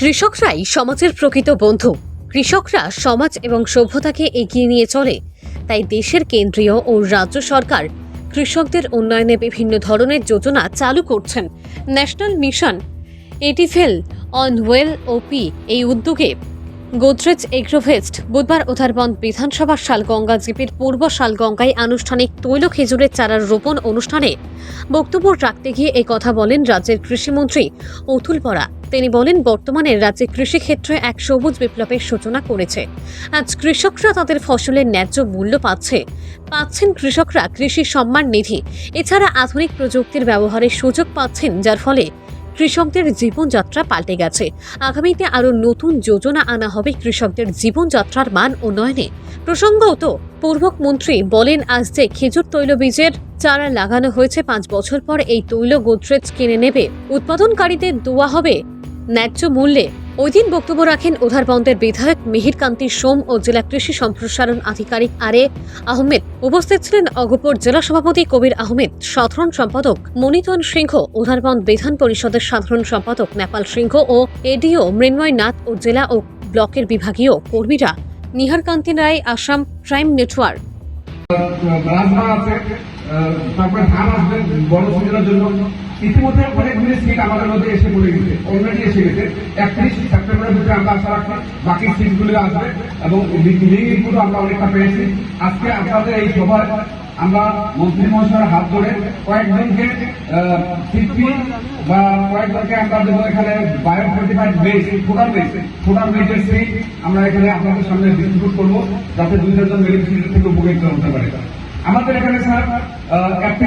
কৃষকরাই সমাজের প্রকৃত বন্ধু। কৃষকরা সমাজ এবং সভ্যতাকে এগিয়ে নিয়ে চলে। তাই দেশের কেন্দ্রীয় ও রাজ্য সরকার কৃষকদের উন্নয়নে বিভিন্ন ধরনের যোজনা চালু করছেন। ন্যাশনাল মিশন, এটিফেল অন ওয়েল ওপি এই উদ্যোগে গোদরেজ এগ্রোভেস্ট বুধবার উধারবন্দ বিধানসভার শালগঙ্গা জিপির পূর্ব শালগঙ্গায় আনুষ্ঠানিক তৈল খেজুরের চারার রোপণ অনুষ্ঠানে বক্তব্য রাখতে গিয়ে কথা বলেন রাজ্যের কৃষিমন্ত্রী অতুল পরা তিনি বলেন, বর্তমানে রাজ্যে কৃষিক্ষেত্রে এক সবুজ বিপ্লবের সূচনা করেছে। আজ কৃষকরা তাদের ফসলের ন্যায্য মূল্য পাচ্ছে। পাচ্ছেন কৃষকরা কৃষি সম্মান নিধি। এছাড়া আধুনিক প্রযুক্তির ব্যবহারের সুযোগ পাচ্ছেন, যার ফলে কৃষকদের জীবনযাত্রা পাল্টে গেছে। আগামীতে আরও নতুন যোজনা আনা হবে কৃষকদের জীবনযাত্রার মান উন্নয়নে। প্রসঙ্গত, পূর্বক মন্ত্রী বলেন, আজ যে খেজুর তৈলবীজের চারা লাগানো হয়েছে, পাঁচ বছর পর এই তৈল গোদরেজ কিনে নেবে। উৎপাদনকারীদের দেওয়া হবে ন্যায্য মূল্যে ওই দিন বক্তব্য রাখেন উধারবন্দের বিধায়ক মিহির কান্তি সোম ও জেলা কৃষি সম্প্রসারণ আধিকারিক আরে আহমেদ। উপস্থিত ছিলেন অগপুর জেলা সভাপতি কবির আহমেদ, সাধারণ সম্পাদক মনিতন সিংহ উধারবন্দ বিধান পরিষদের সাধারণ সম্পাদক নেপাল সিংহ ও এডিও মৃন্ময় নাথ ও জেলা ও ব্লকের বিভাগীয় কর্মীরা। Nihar Kanti Roy, Assam crime network. বড় সিজনের জন্য ইতিমধ্যে অনেকগুলি সিট আমাদের মধ্যে এসে পড়ে গেছে। অলরেডি এসে গেছে। একত্রিশ সেপ্টেম্বরের ভিতরে আমরা আশা রাখছি বাকি সিটগুলো আসবে এবং লিঙ্কগুলো আমরা অনেকটা পেয়েছি। আজকে আপনাদের এই সভায় আমরা মন্ত্রী মহাশয়ের হাত ধরে কয়েকজনকে বা কয়েকজনকে আমরা দেবো এখানে বায়ো ফোর্টিফাইড বেস ফোটার বেস ফোটার বেসের সিট আমরা এখানে আপনাদের সামনে ডিস্ট্রিবিউট করব যাতে দুই চারজন বেনিফিশিয়ারি থেকে উপকৃত হতে পারে। আমাদের এখানে স্যার একটি